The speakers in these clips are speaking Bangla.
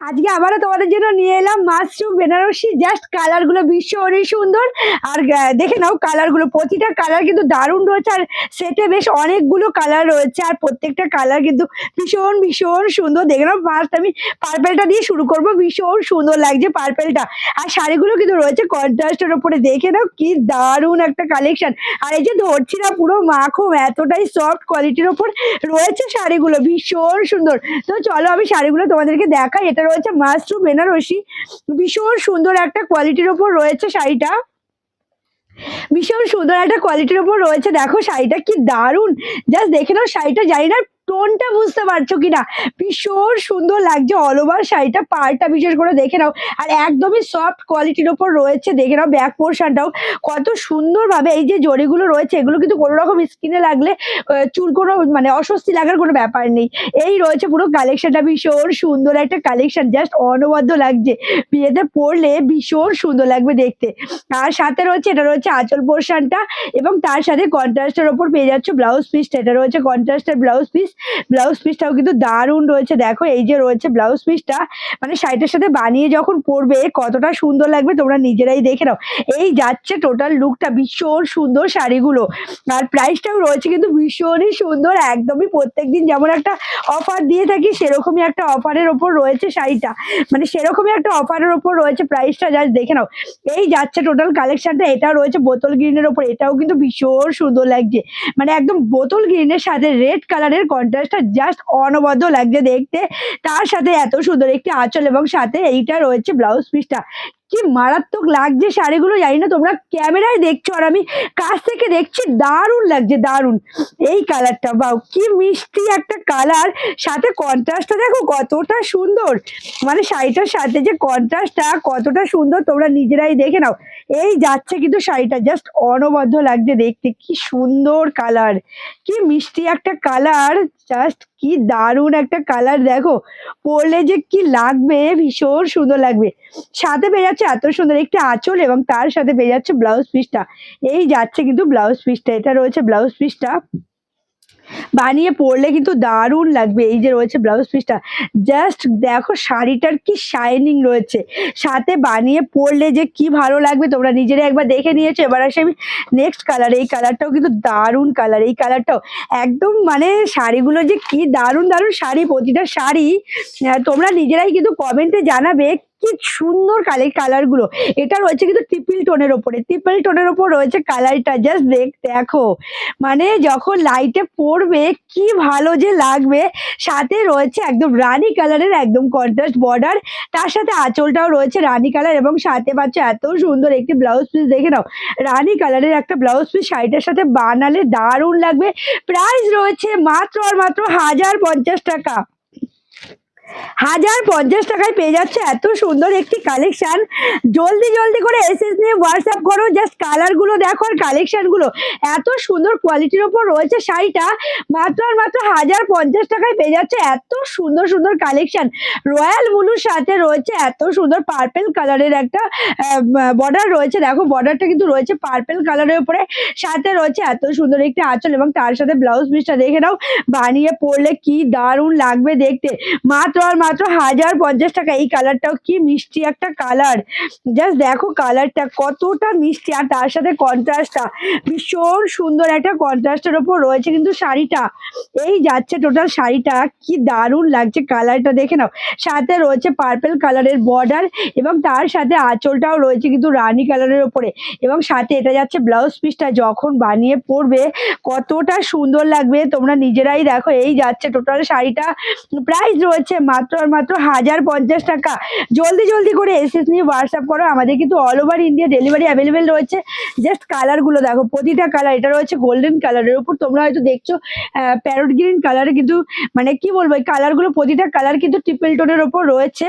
আজকে আবারও তোমাদের জন্য নিয়ে এলাম মাশরুম বেনারসি জাস্ট কালারগুলো ভীষণই সুন্দর। আর দেখে নাও কালারগুলো, প্রতিটা কালার কিন্তু দারুণ রয়েছে, আর সেটে বেশ অনেকগুলো কালার রয়েছে, আর প্রত্যেকটা কালার কিন্তু ভীষণ ভীষণ সুন্দর। দেখে নাও ফার্স্ট আমি পার্পেলটা দিয়ে শুরু করব, ভীষণ সুন্দর লাগছে পার্পেলটা আর শাড়িগুলো কিন্তু রয়েছে কন্ট্রাস্টের ওপরে দেখে নাও কি দারুণ একটা কালেকশন আর এই যে ধরছি না পুরো মাখুম এতটাই সফট কোয়ালিটির ওপর রয়েছে শাড়িগুলো, ভীষণ সুন্দর। তো চলো আমি শাড়িগুলো তোমাদেরকে দেখাই এটা রয়েছে মাস্টু বেনারসি। ভীষণ সুন্দর একটা কোয়ালিটির ওপর রয়েছে শাড়িটা। ভীষণ সুন্দর একটা কোয়ালিটির ওপর রয়েছে। দেখো শাড়িটা কি দারুণ জাস্ট দেখে নাও, শাড়িটা জানি না টোনটা বুঝতে পারছ কিনা? ভীষণ সুন্দর লাগছে অল ওভার শাড়িটা, পাড়টা বিশেষ করে দেখে নাও। আর একদমই সফট কোয়ালিটির ওপর রয়েছে, দেখে নাও ব্যাক পোর্শনটাও কত সুন্দরভাবে এই যে জড়িগুলো রয়েছে, এগুলো কিন্তু কোনো রকম স্কিনে লাগলে চুল কোনো মানে অস্বস্তি লাগার কোনো ব্যাপার নেই। এই রয়েছে পুরো কালেকশনটা ভীষণ সুন্দর একটা কালেকশন জাস্ট অনবদ্য লাগছে। বিয়েতে পরলে ভীষণ সুন্দর লাগবে দেখতে। আর সাথে রয়েছে, এটা রয়েছে আঁচল পোর্শনটা এবং তার সাথে কন্ট্রাস্টের ওপর পেয়ে যাচ্ছে ব্লাউজ পিসটা এটা রয়েছে কন্ট্রাস্টের ব্লাউজ পিস ব্লাউজ পিসটাও কিন্তু দারুণ রয়েছে। দেখো, এই যে রয়েছে ব্লাউজ পিসটা মানে শাড়িটার সাথে বানিয়ে যখন পরবে, কতটা সুন্দর লাগবে তোমরা নিজেরাই দেখে নাও। এই যাচ্ছে টোটাল লুকটা ভীষণ সুন্দর শাড়িগুলো। আর প্রাইসটাও রয়েছে কিন্তু ভীষণই সুন্দর, একদমই প্রত্যেকদিন যেমন একটা অফার দিয়ে থাকি, সেরকমই একটা অফারের ওপর রয়েছে শাড়িটা। মানে সেরকমই একটা অফারের ওপর রয়েছে প্রাইসটা জাস্ট দেখে নাও। এই যাচ্ছে টোটাল কালেকশনটা এটাও রয়েছে বোতল গ্রিনের ওপর, এটাও কিন্তু ভীষণ সুন্দর লাগছে। মানে একদম বোতল গ্রিনের সাথে রেড কালারের কন্ট্রাস্টটা জাস্ট অনবদ্য লাগছে দেখতে। তার সাথে এত সুন্দর একটি আঁচল এবং সাথে এইটা রয়েছে ব্লাউজ পিসটা কি মারাত্মক লাগছে শাড়িগুলো জানি না তোমরা ক্যামেরায় দেখছ আর আমি কাছ থেকে দেখছি, দারুণ লাগছে, দারুণ। এই কালারটা বাও কি মিষ্টি একটা কালার সাথে কন্ট্রাস্টটা দেখো কতটা সুন্দর। মানে শাড়িটার সাথে যে কন্ট্রাস্টটা কতটা সুন্দর তোমরা নিজেরাই দেখে নাও। এই যাচ্ছে কিন্তু শাড়িটা জাস্ট অনবদ্য লাগছে দেখতে। কি সুন্দর কালার কি মিষ্টি একটা কালার জাস্ট কি দারুণ একটা কালার দেখো। পরলে যে কি লাগবে, ভীষণ সুন্দর লাগবে। সাথে পেয়ে যাচ্ছে এত সুন্দর একটা আঁচল এবং তার সাথে পেয়ে যাচ্ছে ব্লাউজ পিসটা এই যাচ্ছে কিন্তু ব্লাউজ পিসটা এটা রয়েছে ব্লাউজ পিসটা বানিয়ে পরলে কিন্তু দারুণ লাগবে। এই যে রয়েছে ব্লাউজ পিসটা জাস্ট দেখো শাড়িটার কি শাইনিং রয়েছে। সাথে বানিয়ে পরলে যে কি ভালো লাগবে, তোমরা নিজেরা একবার দেখে নিয়েছো। এবার আসে আমি নেক্সট কালার এই কালারটাও কিন্তু দারুণ কালার এই কালারটাও একদম মানে শাড়িগুলো যে কি দারুণ দারুণ শাড়ি, প্রতিটা শাড়ি তোমরা নিজেরাই কিন্তু কমেন্টে জানাবে কি সুন্দর কালারগুলো। এটা রয়েছে কিন্তু ট্রিপল টোনের ওপরে। ট্রিপল টোনের ওপর রয়েছে কালারটা জাস্ট দেখ, দেখো। মানে যখন লাইটে পড়বে, কি ভালো যে লাগবে। সাথে রয়েছে একদম রানী কালারের একদম কন্ট্রাস্ট বর্ডার তার সাথে আঁচলটাও রয়েছে রানী কালার এবং সাথে পাচ্ছে এত সুন্দর একটি ব্লাউজ পিস দেখে নাও, রানী কালারের একটা ব্লাউজ পিস শাড়িটার সাথে বানালে দারুণ লাগবে। প্রাইস রয়েছে মাত্র আর মাত্র হাজার পঞ্চাশ টাকা। হাজার পঞ্চাশ টাকায় পেয়ে যাচ্ছে। এত সুন্দর একটি কালেকশন জলদি জলদি করে এসএস নিয়ে হোয়াটসঅ্যাপ করো। জাস্ট কালারগুলো দেখো আর কালেকশনগুলো এত সুন্দর কোয়ালিটির ওপর রয়েছে শাড়িটা। মাত্র আর মাত্র হাজার পঞ্চাশ টাকায় পেয়ে যাচ্ছে। এত সুন্দর সুন্দর কালেকশন রয়্যাল ব্লুর সাথে রয়েছে এত সুন্দর পার্পেল কালারের একটা বর্ডার রয়েছে। দেখো বর্ডারটা কিন্তু রয়েছে পার্পেল কালারের উপরে। সাথে রয়েছে এত সুন্দর একটি আঁচল এবং তার সাথে ব্লাউজ পিসটা দেখে নাও। বানিয়ে পরলে কি দারুণ লাগবে দেখতে। মাত্র আর মাত্র হাজার পঞ্চাশ টাকা। এই কালারটাও কি মিষ্টি একটা কালার জাস্ট দেখো কালারটা কতটা মিষ্টি। আর তার সাথে কন্ট্রাস্টটা ভীষণ সুন্দর একটা কন্ট্রাস্টের ওপর রয়েছে কিন্তু শাড়িটা। এই যাচ্ছে টোটাল শাড়িটা। কি দারুণ লাগছে কালারটা দেখে নাও। সাথে রয়েছে পার্পেল কালারের বর্ডার এবং তার সাথে আঁচলটাও রয়েছে কিন্তু রানী কালারের ওপরে। এবং সাথে এটা যাচ্ছে ব্লাউজ পিসটা যখন বানিয়ে পরবে, কতটা সুন্দর লাগবে। তোমরা নিজেরাই দেখো। এই যাচ্ছে টোটাল শাড়িটা। প্রাইস রয়েছে মাত্র আর মাত্র হাজার পঞ্চাশ টাকা। জলদি জলদি করে এসএস নিয়ে হোয়াটসঅ্যাপ করো। আমাদের কিন্তু all over India delivery available রয়েছে। জাস্ট কালারগুলো দেখো, প্রতিটা কালার এটা রয়েছে গোল্ডেন কালারের উপর। তোমরা হয়তো দেখছ প্যারোট গ্রিন কালারে কিন্তু মানে কি বলব, এই কালারগুলো প্রতিটা কালার কিন্তু ট্রিপল টোনের ওপর রয়েছে।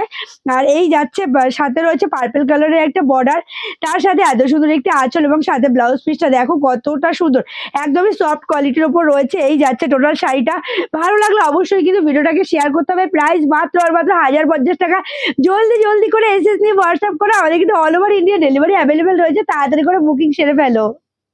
আর এই যাচ্ছে সাথে রয়েছে পার্পেল কালারের একটা বর্ডার তার সাথে এত সুন্দর একটি আঁচল এবং সাথে ব্লাউজ পিসটা দেখো কতটা সুন্দর। একদমই সফট কোয়ালিটির ওপর রয়েছে। এই যাচ্ছে টোটাল শাড়িটা ভালো লাগলে অবশ্যই কিন্তু ভিডিওটাকে শেয়ার করতে হবে। প্রাইস মাত্র আর মাত্র হাজার পঞ্চাশ টাকা। জলদি জলদি করে এসএস নিয়ে হোয়াটসঅ্যাপ করো। আমাদের কিন্তু all over India delivery available রয়েছে। তাড়াতাড়ি করে বুকিং সেরে ফেলো।